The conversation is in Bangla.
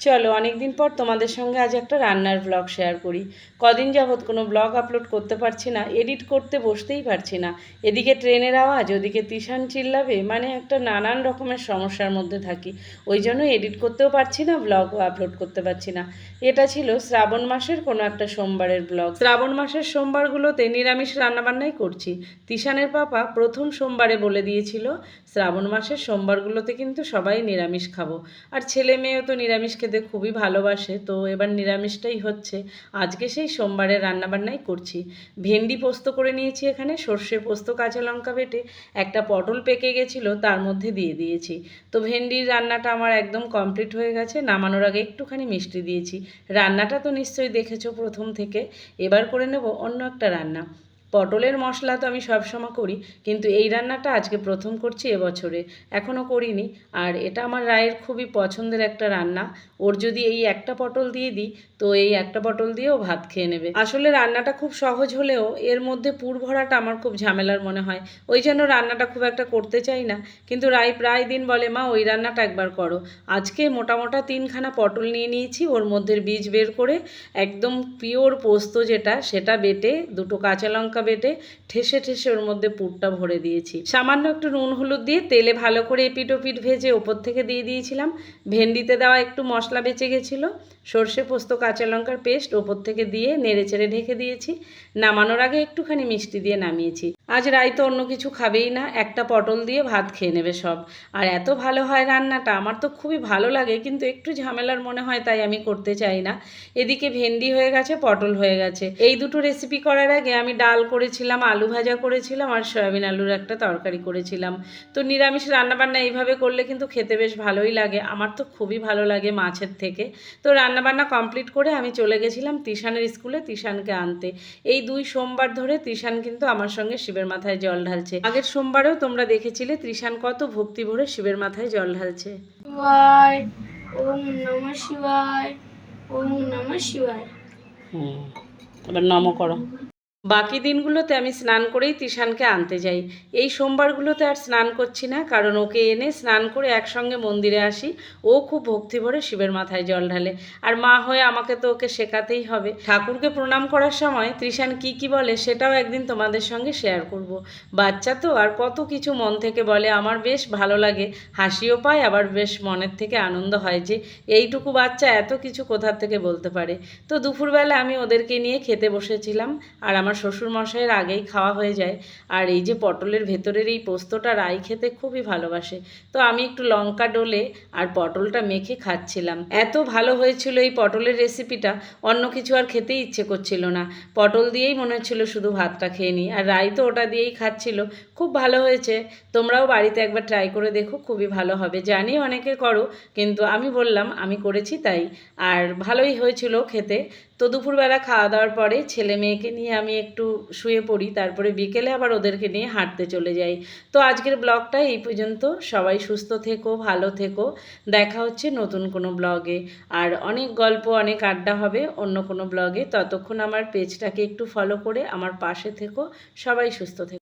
চলো, অনেকদিন পর তোমাদের সঙ্গে আজ একটা রান্নার ব্লগ শেয়ার করি। কদিন যাবৎ কোনো ব্লগ আপলোড করতে পারছি না এডিট করতে বসতেই পারছি না। এদিকে ট্রেনের আওয়াজ, ওদিকে তিশান চিল্লাবে মানে একটা নানান রকমের সমস্যার মধ্যে থাকি। ওই জন্য এডিট করতেও পারছি না ব্লগও আপলোড করতে পারছি না। এটা ছিল শ্রাবণ মাসের কোনো একটা সোমবারের ব্লগ শ্রাবণ মাসের সোমবারগুলোতে নিরামিষ রান্নাবান্নাই করছি। তিশানের পাপা প্রথম সোমবারে বলে দিয়েছিল, শ্রাবণ মাসের সোমবারগুলোতে কিন্তু সবাই নিরামিষ খাব। আর ছেলে মেয়েও তো নিরামিষ খেতে খুবই ভালোবাসে। তো এবার নিরামিষটাই হচ্ছে। আজকে সেই সোমবারের রান্নাবান্নাই করছি। ভেন্ডি পোস্ত করে নিয়েছি এখানে, সর্ষে পোস্ত, কাঁচা লঙ্কা বেটে। একটা পটল পেকে গেছিল, তার মধ্যে দিয়ে দিয়েছি। তো ভেন্ডির রান্নাটা আমার একদম কমপ্লিট হয়ে গেছে। নামানোর আগে একটুখানি মিষ্টি দিয়েছি। রান্নাটা তো নিশ্চয়ই দেখেছ প্রথম থেকে। এবার করে নেব অন্য একটা রান্না। পটলের মশলা তো আমি সবসময় করি, কিন্তু এই রান্নাটা আজকে প্রথম করছি এবছরে, এখনও করিনি। আর এটা আমার রায়ের খুবই পছন্দের একটা রান্না। ওর যদি এই একটা পটল দিয়ে দিই, তো এই একটা পটল দিয়েও ভাত খেয়ে নেবে। আসলে রান্নাটা খুব সহজ হলেও এর মধ্যে পুর ভরাটা আমার খুব ঝামেলার মনে হয়। ওই জন্য রান্নাটা খুব একটা করতে চাই না। কিন্তু রায় প্রায় দিন বলে, মা, ওই রান্নাটা একবার করো। আজকে মোটা মোটা তিনখানা পটল নিয়ে নিয়েছি, ওর মধ্যে বীজ বের করে, একদম পিওর পোস্ত যেটা, সেটা বেটে দুটো কাঁচা লঙ্কা বেটে ঠেসে ঠেসে ওর মধ্যে পুরটা ভরে দিয়েছি। সামান্য একটু নুন হলুদ দিয়ে তেলে ভালো করে এপিট ওপিট ভেজে ওপর থেকে দিয়ে দিয়েছিলাম। ভেন্ডিতে দেওয়া একটু মশলা বেঁচে গেছিল। সর্ষে পোস্ত কাঁচা লঙ্কার পেস্ট ওপর থেকে দিয়ে নেড়ে চেড়ে ঢেকে দিয়েছি। নামানোর আগে একটুখানি মিষ্টি দিয়ে নামিয়েছি। আজ রাই তো অন্য কিছু খাবেই না, একটা পটল দিয়ে ভাত খেয়ে নেবে সব। আর এত ভালো হয় রান্নাটা, আমার তো খুবই ভালো লাগে, কিন্তু একটু ঝামেলার মনে হয় তাই আমি করতে চাই না। এদিকে ভেন্ডি হয়ে গেছে, পটল হয়ে গেছে। এই দুটো রেসিপি করার আগে আমি ডাল করেছিলাম, আলু ভাজা করেছিলাম আর সয়াবিন আলুর একটা তরকারি করেছিলাম। তো নিরামিষ রান্নাবান্না এইভাবে করলে কিন্তু খেতে বেশ ভালোই লাগে, আমার তো খুবই ভালো লাগে মাছের থেকে। তো রান্নাবান্না কমপ্লিট করে আমি চলে গেছিলাম তিশানের স্কুলে তিশানকে আনতে। এই দুই সোমবার ধরে তিশান কিন্তু আমার সঙ্গে শিবের মাথায় জল ঢালছে। আগের সোমবারেও তোমরা দেখেছিলে ত্রিশান কত ভক্তি ভরে শিবের মাথায় জল ঢালছে। শিবায় ওম নম শিবায় ওম নম শিবায়। হুম এবার নম করো। বাকি দিনগুলোতে আমি স্নান করেই তিশানকে আনতে যাই। এই সোমবারগুলোতে আর স্নান করছি না, কারণ ওকে এনে স্নান করে একসঙ্গে মন্দিরে আসি। ও খুব ভক্তি ভরে শিবের মাথায় জল ঢালে। আর মা হয়ে আমাকে তো ওকে শেখাতেই হবে। ঠাকুরকে প্রণাম করার সময় ত্রিশান কি কি বলে সেটাও একদিন তোমাদের সঙ্গে শেয়ার করব। বাচ্চা তো, আর কত কিছু মন থেকে বলে। আমার বেশ ভালো লাগে, হাসিও পায়, আবার বেশ মনের থেকে আনন্দ হয় যে এইটুকু বাচ্চা এত কিছু কোথার থেকে বলতে পারে। তো দুপুরবেলা আমি ওদেরকে নিয়ে খেতে বসেছিলাম, আর আমার শ্বশুর মশাইয়ের আগেই খাওয়া হয়ে যায়। আর এই যে পটলের ভেতরের এই পোস্তটা রাই খেতে খুবই ভালোবাসে। তো আমি একটু লঙ্কা ডলে আর পটলটা মেখে খাচ্ছিলাম। এত ভালো হয়েছিল এই পটলের রেসিপিটা, অন্য কিছু আর খেতে ইচ্ছে করছিল না। পটল দিয়েই মনে হচ্ছিল শুধু ভাতটা খেয়ে নিই। আর রাই তো ওটা দিয়েই খাচ্ছিল। খুব ভালো হয়েছে। তোমরাও বাড়িতে একবার ট্রাই করে দেখো, খুবই ভালো হবে। জানি অনেকে করো, কিন্তু আমি বললাম, আমি করেছি তাই। আর ভালোই হয়েছিল খেতে। তো দুপুরবেলা খাওয়া দাওয়ার পরে ছেলে মেয়েকে নিয়ে আমি একটু শুয়ে পড়ি, তারপরে বিকেলে আবার ওদেরকে নিয়ে হাঁটতে চলে যাই। তো আজকের ব্লগটা এই পর্যন্ত। সবাই সুস্থ থেকো, ভালো থেকো। দেখা হচ্ছে নতুন কোনো ব্লগে। আর অনেক গল্প, অনেক আড্ডা হবে অন্য কোনো ব্লগে। ততক্ষণ আমার পেজটাকে একটু ফলো করে আমার পাশে থেকো। সবাই সুস্থ থেকো।